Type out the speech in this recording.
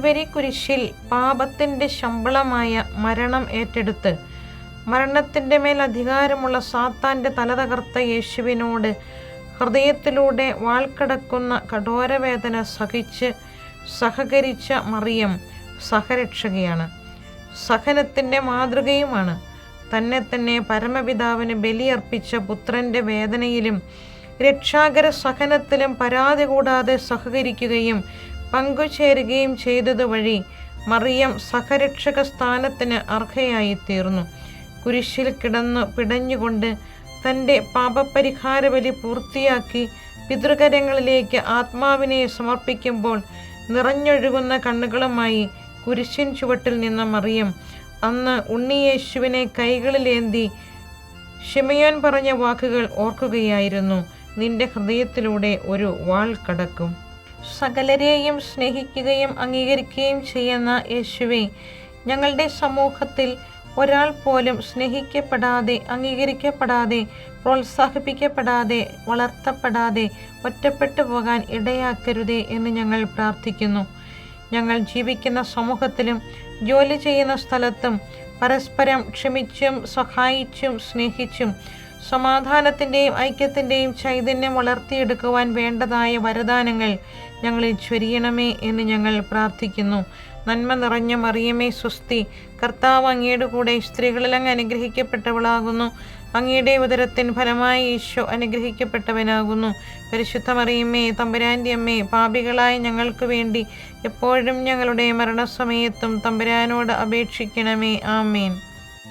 കുരിശിൽ പാപത്തിന്റെ ശമ്പളമായ മരണം ഏറ്റെടുത്ത് മരണത്തിന്റെ മേൽ അധികാരമുള്ള സാത്താന്റെ തല തകർത്ത യേശുവിനോട് ഹൃദയത്തിലൂടെ വാൾക്കടക്കുന്ന കഠോരവേദന സഹിച്ച് സഹകരിച്ച മറിയം സഹരക്ഷകയാണ്. സഹനത്തിന്റെ മാതൃകയുമാണ്. തന്നെ തന്നെ പരമപിതാവിന് ബലിയർപ്പിച്ച പുത്രന്റെ വേദനയിലും രക്ഷാകര സഹനത്തിലും പരാതി കൂടാതെ സഹകരിക്കുകയും പങ്കുചേരുകയും ചെയ്തതുവഴി മറിയം സഹരക്ഷക സ്ഥാനത്തിന് അർഹയായി തീർന്നു കുരിശിൽ കിടന്നു പിടഞ്ഞുകൊണ്ട് തന്റെ പാപപരിഹാര ബലി പൂർത്തിയാക്കി പിതൃകരങ്ങളിലേക്ക് ആത്മാവിനെ സമർപ്പിക്കുമ്പോൾ നിറഞ്ഞൊഴുകുന്ന കണ്ണുകളുമായി കുരിശിൻ ചുവട്ടിൽ നിന്ന മറിയം അന്ന് ഉണ്ണിയേശുവിനെ കൈകളിലേന്തി ഷിമയോൻ പറഞ്ഞ വാക്കുകൾ ഓർക്കുകയായിരുന്നു. നിന്റെ ഹൃദയത്തിലൂടെ ഒരു വാൾ കടക്കും. സകലരെയും സ്നേഹിക്കുകയും അംഗീകരിക്കുകയും ചെയ്യുന്ന യേശുവെ ഞങ്ങളുടെ സമൂഹത്തിൽ ഒരാൾ പോലും സ്നേഹിക്കപ്പെടാതെ അംഗീകരിക്കപ്പെടാതെ പ്രോത്സാഹിപ്പിക്കപ്പെടാതെ വളർത്തപ്പെടാതെ ഒറ്റപ്പെട്ടു പോകാൻ ഇടയാക്കരുതേ എന്ന് ഞങ്ങൾ പ്രാർത്ഥിക്കുന്നു. ഞങ്ങൾ ജീവിക്കുന്ന സമൂഹത്തിലും ജോലി ചെയ്യുന്ന സ്ഥലത്തും പരസ്പരം ക്ഷമിച്ചും സഹായിച്ചും സ്നേഹിച്ചും സമാധാനത്തിന്റെയും ഐക്യത്തിന്റെയും ചൈതന്യം വളർത്തിയെടുക്കുവാൻ വേണ്ടതായ വരദാനങ്ങൾ ഞങ്ങളിൽ ചൊരിയണമേ എന്ന് ഞങ്ങൾ പ്രാർത്ഥിക്കുന്നു. നന്മ നിറഞ്ഞ മറിയമേ സ്വസ്തി കർത്താവ് അങ്ങയുടെ കൂടെ സ്ത്രീകളിൽ അങ്ങ് അനുഗ്രഹിക്കപ്പെട്ടവളാകുന്നു. അങ്ങയുടെ ഉദരത്തിൻ ഫലമായി ഈശോ അനുഗ്രഹിക്കപ്പെട്ടവനാകുന്നു. പരിശുദ്ധ മറിയമ്മേ തമ്പുരാന്റെ അമ്മേ പാപികളായ ഞങ്ങൾക്ക് വേണ്ടി എപ്പോഴും ഞങ്ങളുടെ മരണസമയത്തും തമ്പുരാനോട് അപേക്ഷിക്കണമേ. ആമേൻ.